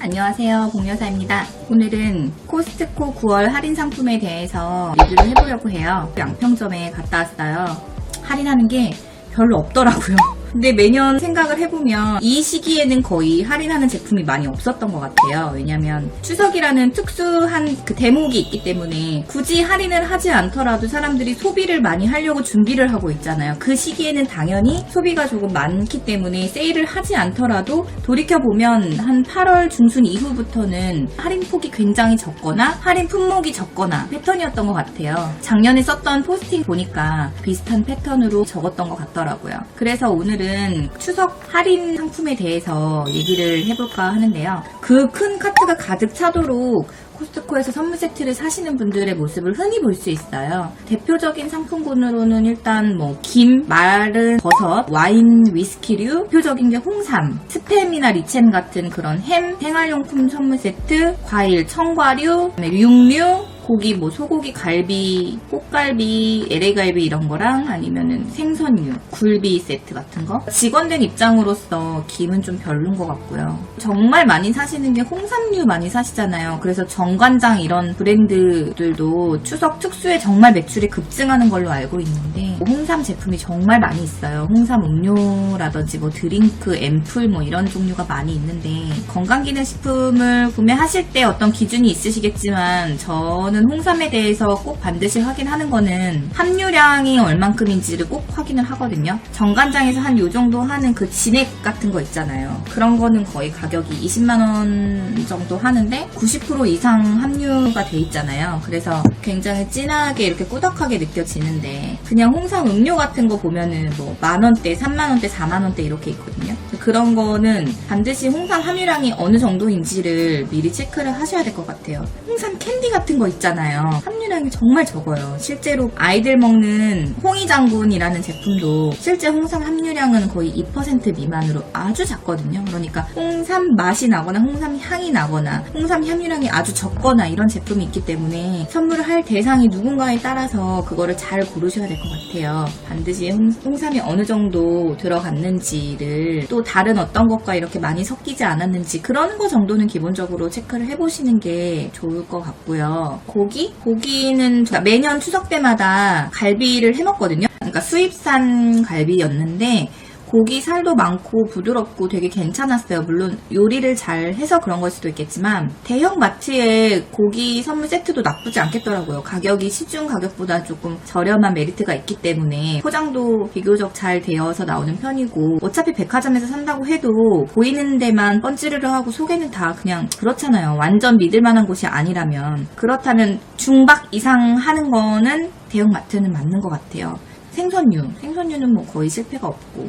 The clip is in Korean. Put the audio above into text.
안녕하세요. 공여사입니다. 오늘은 코스트코 9월 할인 상품에 대해서 리뷰를 해보려고 해요. 양평점에 갔다 왔어요. 할인하는 게 별로 없더라고요. 근데 매년 생각을 해보면 이 시기에는 거의 할인하는 제품이 많이 없었던 것 같아요. 왜냐면 추석이라는 특수한 그 대목이 있기 때문에 굳이 할인을 하지 않더라도 사람들이 소비를 많이 하려고 준비를 하고 있잖아요. 그 시기에는 당연히 소비가 조금 많기 때문에 세일을 하지 않더라도 돌이켜보면 한 8월 중순 이후부터는 할인폭이 굉장히 적거나 할인 품목이 적거나 패턴이었던 것 같아요. 작년에 썼던 포스팅 보니까 비슷한 패턴으로 적었던 것 같더라고요. 그래서 오늘 은 추석 할인 상품에 대해서 얘기를 해볼까 하는데요. 그 큰 카트가 가득 차도록 코스트코에서 선물 세트를 사시는 분들의 모습을 흔히 볼 수 있어요. 대표적인 상품군으로는 일단 뭐 김, 마른 버섯, 와인, 위스키류, 대표적인 게 홍삼, 스팸이나 리첸 같은 그런 햄, 생활용품 선물 세트, 과일, 청과류, 육류, 고기 뭐 소고기 갈비, 꽃갈비, LA갈비 이런 거랑 아니면은 생선류, 굴비 세트 같은 거. 직원된 입장으로서 김은 좀 별론 것 같고요. 정말 많이 사시는 게 홍삼류 많이 사시잖아요. 그래서 정관장 이런 브랜드들도 추석 특수에 정말 매출이 급증하는 걸로 알고 있는데 홍삼 제품이 정말 많이 있어요. 홍삼 음료라든지 뭐 드링크, 앰플 뭐 이런 종류가 많이 있는데 건강기능식품을 구매하실 때 어떤 기준이 있으시겠지만 저는 홍삼에 대해서 꼭 반드시 확인하는 거는 함유량이 얼만큼인지를 꼭 확인을 하거든요. 정관장에서 한 요 정도 하는 그 진액 같은 거 있잖아요. 그런 거는 거의 가격이 20만원 정도 하는데 90% 이상 함유가 돼 있잖아요. 그래서 굉장히 진하게 이렇게 꾸덕하게 느껴지는데 그냥 홍삼 음료 같은 거 보면은 뭐 만원대, 3만원대, 4만원대 이렇게 있거든요. 그런 거는 반드시 홍삼 함유량이 어느 정도인지를 미리 체크를 하셔야 될 것 같아요. 홍삼 캔디 같은 거 있잖아요. 있잖아요. 한 함유량이 정말 적어요. 실제로 아이들 먹는 홍이장군이라는 제품도 실제 홍삼 함유량은 거의 2% 미만으로 아주 작거든요. 그러니까 홍삼 맛이 나거나 홍삼 향이 나거나 홍삼 함유량이 아주 적거나 이런 제품이 있기 때문에 선물을 할 대상이 누군가에 따라서 그거를 잘 고르셔야 될 것 같아요. 반드시 홍, 홍삼이 어느 정도 들어갔는지를 또 다른 어떤 것과 이렇게 많이 섞이지 않았는지 그런 거 정도는 기본적으로 체크를 해보시는 게 좋을 것 같고요. 고기? 고기 는 제가 매년 추석 때마다 갈비를 해 먹거든요. 그러니까 수입산 갈비였는데 고기 살도 많고 부드럽고 되게 괜찮았어요. 물론 요리를 잘 해서 그런 걸 수도 있겠지만 대형 마트에 고기 선물 세트도 나쁘지 않겠더라고요. 가격이 시중 가격보다 조금 저렴한 메리트가 있기 때문에 포장도 비교적 잘 되어서 나오는 편이고 어차피 백화점에서 산다고 해도 보이는 데만 번지르르 하고 속에는 다 그냥 그렇잖아요. 완전 믿을 만한 곳이 아니라면 그렇다면 중박 이상 하는 거는 대형 마트는 맞는 것 같아요. 생선류, 생선류는 뭐 거의 실패가 없고